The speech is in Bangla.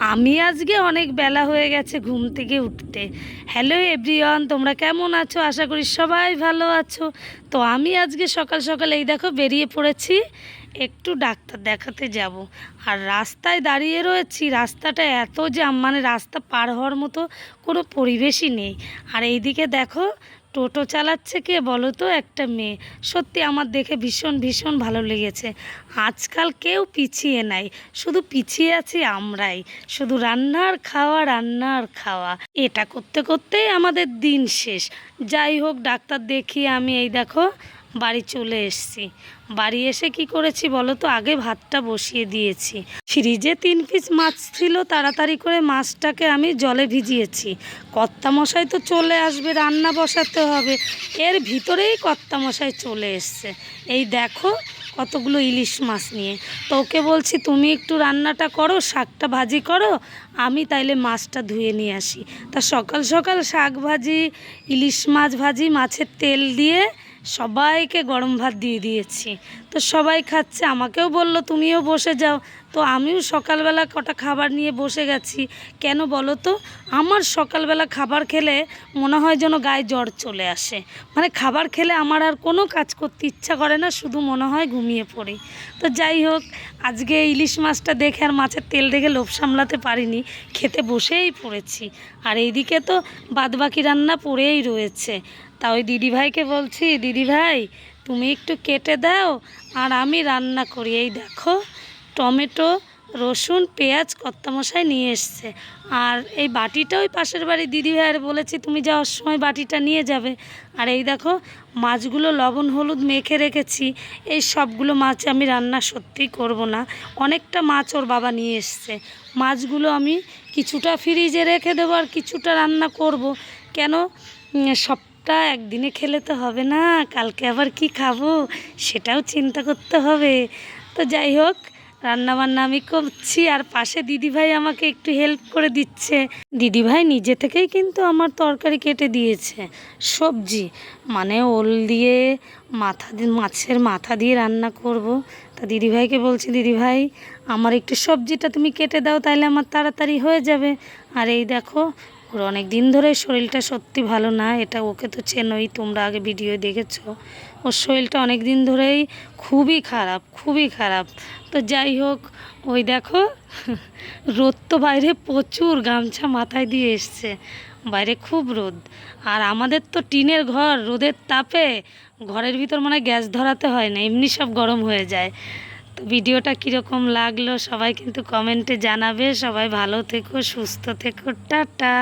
আমি আজকে অনেক বেলা হয়ে গেছে ঘুম থেকে উঠতে। হ্যালো এভরিওয়ান তোমরা কেমন আছো? আশা করি সবাই ভালো আছো। তো আমি আজকে সকাল সকাল এই দেখো বেরিয়ে পড়েছি, একটু ডাক্তার দেখাতে যাব। আর রাস্তায় দাঁড়িয়ে রয়েছি, রাস্তাটা এত জ্যাম মানে রাস্তা পার হওয়ার মতো কোনো পরিবেশই নেই। আর এইদিকে দেখো টোটো চালাচ্ছে কে বলো তো একটা মেয়ে। সত্যি আমার দেখে ভীষণ ভীষণ ভালো লেগেছে। আজকাল কেউ পিছিয়ে নাই। শুধু পিছিয়ে আছি আমরাই। শুধু রান্নার খাওয়া রান্নার খাওয়া। এটা করতে, করতেই আমাদের দিন শেষ। যাই হোক, ডাক্তার দেখি আমি এই দেখো বাড়ি চলে এসেছি। বাড়ি এসে কি করেছি বলো তো? আগে ভাতটা বসিয়ে দিয়েছি। ফ্রিজে তিন পিস মাছ ছিল, তাড়াতাড়ি করে মাছটাকে আমি জলে ভিজিয়েছি। কর্তা মশাই তো চলে আসবে, রান্না বসাতে হবে। এর ভিতরেই কর্তা মশাই চলে এসছে। এই দেখো কতগুলো ইলিশ মাছ নিয়ে। তো ওকে বলছি, তুমি একটু রান্নাটা করো, শাকটা ভাজি করো, আমি তাইলে মাছটা ধুয়ে নিয়ে আসি। তা সকাল সকাল শাক ভাজি, ইলিশ মাছ ভাজি, মাছের তেল দিয়ে সবাইকে গরম ভাত দিয়ে দিয়েছি। তো সবাই খাচ্ছে, আমাকেও বলল, তুমিও বসে যাও। তো আমিও সকালবেলা কটা খাবার নিয়ে বসে গেছি। কেন বলো তো? আমার সকালবেলা খাবার খেলে মনে হয় যেন গায়ে জ্বর চলে আসে। মানে খাবার খেলে আমার আর কোনো কাজ করতে ইচ্ছা করে না, শুধু মনে হয় ঘুমিয়ে পড়ি। তো যাই হোক, আজকে ইলিশ মাছটা দেখে আর মাছের তেল দেখে লোভ সামলাতে পারিনি, খেতে বসেই পড়েছি। আর এইদিকে তো বাদবাকি রান্না পড়েই রয়েছে। তা ওই দিদিভাইকে বলছি দিদিভাই তুমি একটু কেটে দাও আর আমি রান্না করি। এই দেখো টমেটো রসুন পেঁয়াজ কত্তামশাই নিয়ে এসছে। আর এই বাটিটা ওই পাশের বাড়ি দিদিভাইয়ের বলেছি তুমি যাওয়ার সময় বাটিটা নিয়ে যাবে। আর এই দেখো মাছগুলো লবণ হলুদ মেখে রেখেছি। এই সবগুলো মাছ আমি রান্না সত্যিই করব না। অনেকটা মাছ ওর বাবা নিয়ে এসছে। মাছগুলো আমি কিছুটা ফ্রিজে রেখে দেবো আর কিছুটা রান্না করব। কেন উম, সবটা একদিনে খেলে তো হবে না, কালকে আবার কি খাব সেটাও চিন্তা করতে হবে। তো যাই হোক, রান্নাবান্না আমি করছি আর পাশে দিদিভাই আমাকে একটু হেল্প করে দিচ্ছে। দিদিভাই নিজে থেকেই কিন্তু আমার তরকারি কেটে দিয়েছে, সবজি। মানে ওল দিয়ে মাথা মাছের মাথা দিয়ে রান্না করব। তা দিদিভাইকে বলছি, দিদিভাই, আমার একটু সবজিটা তুমি কেটে দাও তাহলে আমার তাড়াতাড়ি হয়ে যাবে। আর এই দেখো ওর অনেক দিন ধরে শরীরটা সত্যি ভালো না, এটা ওকে তো চেনোই, তোমরা আগে ভিডিও দেখেছ। ওর শরীরটা অনেক দিন ধরেই খুবই খারাপ খুবই খারাপ। তো যাই হোক, ওই দেখো, রোদ তো বাইরে প্রচুর গামছা মাথায় দিয়ে এসছে। বাইরে খুব রোদ। আর আমাদের তো টিনের ঘর, রোদের তাপে ঘরের ভিতর মানে গ্যাস ধরাতে হয় না, এমনি সব গরম হয়ে যায়। ভিডিওটা কীরকম লাগল সবাই কিন্তু কমেন্টে জানাবে। সবাই ভালো থেকো সুস্থ থেকো টাটা।